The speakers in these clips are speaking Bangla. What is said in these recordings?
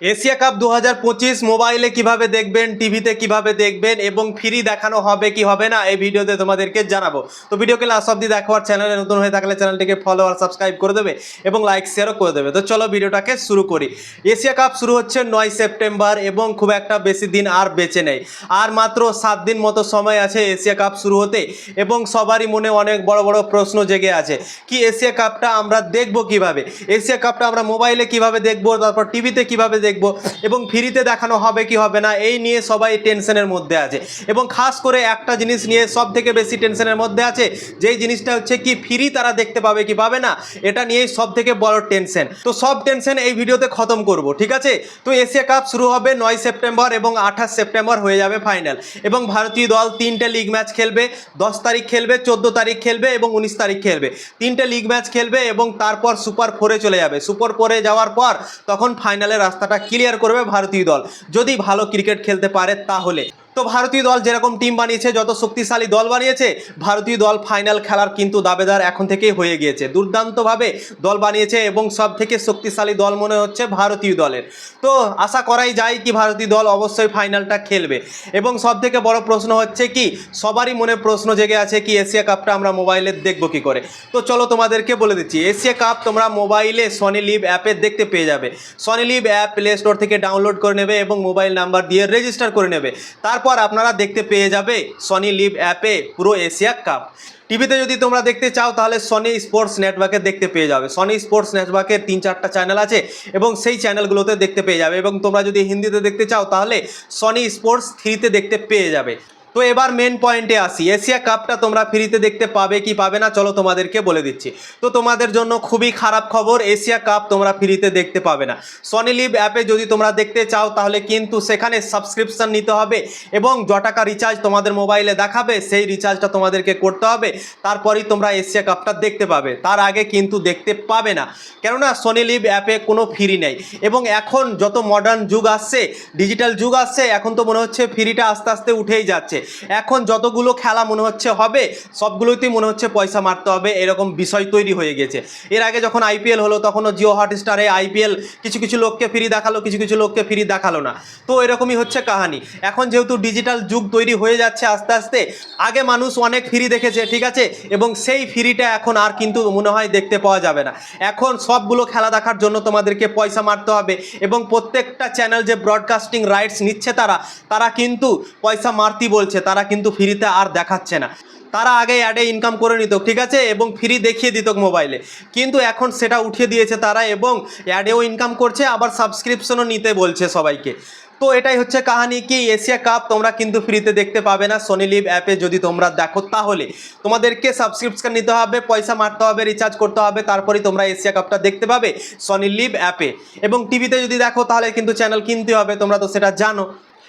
এশিয়া কাপ দু হাজার পঁচিশ মোবাইলে কীভাবে দেখবেন, টিভিতে কীভাবে দেখবেন এবং ফ্রি দেখানো হবে কি হবে না, এই ভিডিওতে তোমাদেরকে জানাব। তো ভিডিওকে লাস্ট অব্দি দেখো আর চ্যানেলে নতুন হয়ে থাকলে চ্যানেলটিকে ফলো আর সাবস্ক্রাইব করে দেবে এবং লাইক শেয়ারও করে দেবে। তো চলো ভিডিওটাকে শুরু করি। এশিয়া কাপ শুরু হচ্ছে নয় সেপ্টেম্বর এবং খুব একটা বেশি দিন আর বেঁচে নেই। আর মাত্র সাত দিন মতো সময় আছে এশিয়া কাপ শুরু হতে এবং সবারই মনে অনেক বড় বড় প্রশ্ন জেগে আছে, কি এশিয়া কাপটা আমরা দেখব কীভাবে? এশিয়া কাপটা আমরা মোবাইলে কীভাবে দেখব, তারপর টিভিতে কীভাবে দেখব। এবং ফ্রিতে দেখানো হবে কি হবে না, এই নিয়ে সবাই টেনশনের মধ্যে আছে। এবং খাস করে একটা জিনিস নিয়ে সব থেকে বেশি টেনশনের মধ্যে আছে, যেই জিনিসটা হচ্ছে কি ফ্রি তারা দেখতে পাবে কি পাবে না, এটা নিয়েই সব থেকে বড় টেনশন। তো সব টেনশন এই ভিডিওতে খতম করব, ঠিক আছে? তো এশিয়া কাপ শুরু হবে নয় সেপ্টেম্বর এবং আঠাশ সেপ্টেম্বর হয়ে যাবে ফাইনাল। এবং ভারতীয় দল তিনটে লিগ ম্যাচ খেলবে, দশ তারিখ খেলবে, চোদ্দ তারিখ খেলবে এবং উনিশ তারিখ খেলবে। তিনটে লিগ ম্যাচ খেলবে এবং তারপর সুপার ফোরে চলে যাবে। সুপার ফোরে যাওয়ার পর তখন ফাইনালের রাস্তাটা ক্লিয়ার করবে ভারতীয় দল। যদি ভালো ক্রিকেট খেলতে পারে তাহলে। তো ভারতীয় দল যেরকম টিম বানিয়েছে, যত শক্তিশালী দল বানিয়েছে, ভারতীয় দল ফাইনাল খেলার কিন্তু দাবেদার এখন থেকেই হয়ে গিয়েছে। দুর্দান্তভাবে দল বানিয়েছে এবং সব থেকে শক্তিশালী দল মনে হচ্ছে ভারতীয় দলের। তো আশা করাই যায় কি ভারতীয় দল অবশ্যই ফাইনালটা খেলবে। এবং সব থেকে বড় প্রশ্ন হচ্ছে কি, সবারই মনে প্রশ্ন জেগে আছে কি, এশিয়া কাপটা আমরা মোবাইলে দেখব কি করে? তো চলো তোমাদেরকে বলে দিচ্ছি, এশিয়া কাপ তোমরা মোবাইলে সনি লিভ অ্যাপে দেখতে পেয়ে যাবে। Sony Liv app Play Store থেকে ডাউনলোড করে নেবে এবং মোবাইল নাম্বার দিয়ে রেজিস্টার করে নেবে। তারপর আপনারা দেখতে পেয়ে যাবে সনি লিভ অ্যাপে পুরো এশিয়া কাপ টিভিতে যদি তোমরা দেখতে চাও, তাহলে সনি স্পোর্টস নেটওয়ার্কে দেখতে পেয়ে যাবে। সনি স্পোর্টস নেটওয়ার্কের তিন চারটা চ্যানেল আছে এবং সেই চ্যানেলগুলোতে দেখতে পেয়ে যাবে এবং তোমরা যদি হিন্দিতে দেখতে চাও, তাহলে সনি স্পোর্টস থ্রিতে দেখতে পেয়ে যাবে। তো এবার মেন পয়েন্টে আসি। এশিয়া কাপটা তোমরা ফ্রিতে দেখতে পাবে কি পাবে না, চলো তোমাদেরকে বলে দিচ্ছি। তো তোমাদের জন্য খুবই খারাপ খবর, এশিয়া কাপ তোমরা ফ্রিতে দেখতে পাবে না। সনি লিভ অ্যাপে যদি তোমরা দেখতে চাও, তাহলে কিন্তু সেখানে সাবস্ক্রিপশন নিতে হবে এবং য টাকা রিচার্জ তোমাদের মোবাইলে দেখাবে, সেই রিচার্জটা তোমাদেরকে করতে হবে। তারপরেই তোমরা এশিয়া কাপটা দেখতে পাবে। তার আগে কিন্তু দেখতে পাবে না। কেননা সনি লিভ অ্যাপে কোনো ফ্রি নেই। এবং এখন যত মডার্ন যুগ আসছে ডিজিটাল যুগ আসছে, এখন তো মনে হচ্ছে ফ্রিটা আস্তে আস্তে উঠেই যাচ্ছে। এখন যতগুলো খেলা মনে হচ্ছে হবে, সবগুলোতেই মনে হচ্ছে পয়সা মারতে হবে, এরকম বিষয় তৈরি হয়ে গেছে। এর আগে যখন আইপিএল হলো তখনও জিও হটস্টারে আইপিএল কিছু কিছু লোককে ফ্রি দেখাল, কিছু কিছু লোককে ফ্রি দেখাল না। তো এরকমই হচ্ছে কাহানি। এখন যেহেতু ডিজিটাল যুগ তৈরি হয়ে যাচ্ছে আস্তে আস্তে, আগে মানুষ অনেক ফ্রি দেখেছে, ঠিক আছে? এবং সেই ফ্রিটা এখন আর কিন্তু মনে হয় দেখতে পাওয়া যাবে না। এখন সবগুলো খেলা দেখার জন্য তোমাদেরকে পয়সা মারতে হবে এবং প্রত্যেকটা চ্যানেল যে ব্রডকাস্টিং রাইটস নিচ্ছে তারা তারা কিন্তু পয়সা মারতি বলছে। তারা কিন্তু ফ্রিতে আর দেখাচ্ছে না। তারা আগে অ্যাডে ইনকাম করে নিত, ঠিক আছে? এবং ফ্রি দেখিয়ে দিত মোবাইলে। কিন্তু এখন সেটা উঠিয়ে দিয়েছে তারা এবং অ্যাডেও ইনকাম করছে, আবার সাবস্ক্রিপশনও নিতে বলছে সবাইকে। তো এটাই হচ্ছে কাহানি কি, এশিয়া কাপ তোমরা কিন্তু ফ্রিতে দেখতে পাবে না সোনি লিভ অ্যাপে যদি তোমরা দেখো তাহলে। তোমাদেরকে সাবস্ক্রিপশন নিতে হবে, পয়সা মারতে হবে রিচার্জ করতে হবে, তারপরেই তোমরা এশিয়া কাপটা দেখতে পাবে সনি লিভ অ্যাপে এবং টিভিতে যদি দেখো তাহলে কিন্তু চ্যানেল কিনতে হবে, তোমরা তো সেটা জানো।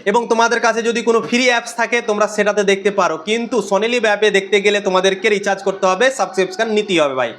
এবং তোমাদের কাছে যদি কোনো ফ্রি অ্যাপস থাকে, তোমরা সেটাতে দেখতে পারো। কিন্তু সোনেলি অ্যাপে দেখতে গেলে তোমাদেরকে রিচার্জ করতে হবে সাবস্ক্রিপশন নিতেই হবে ভাই।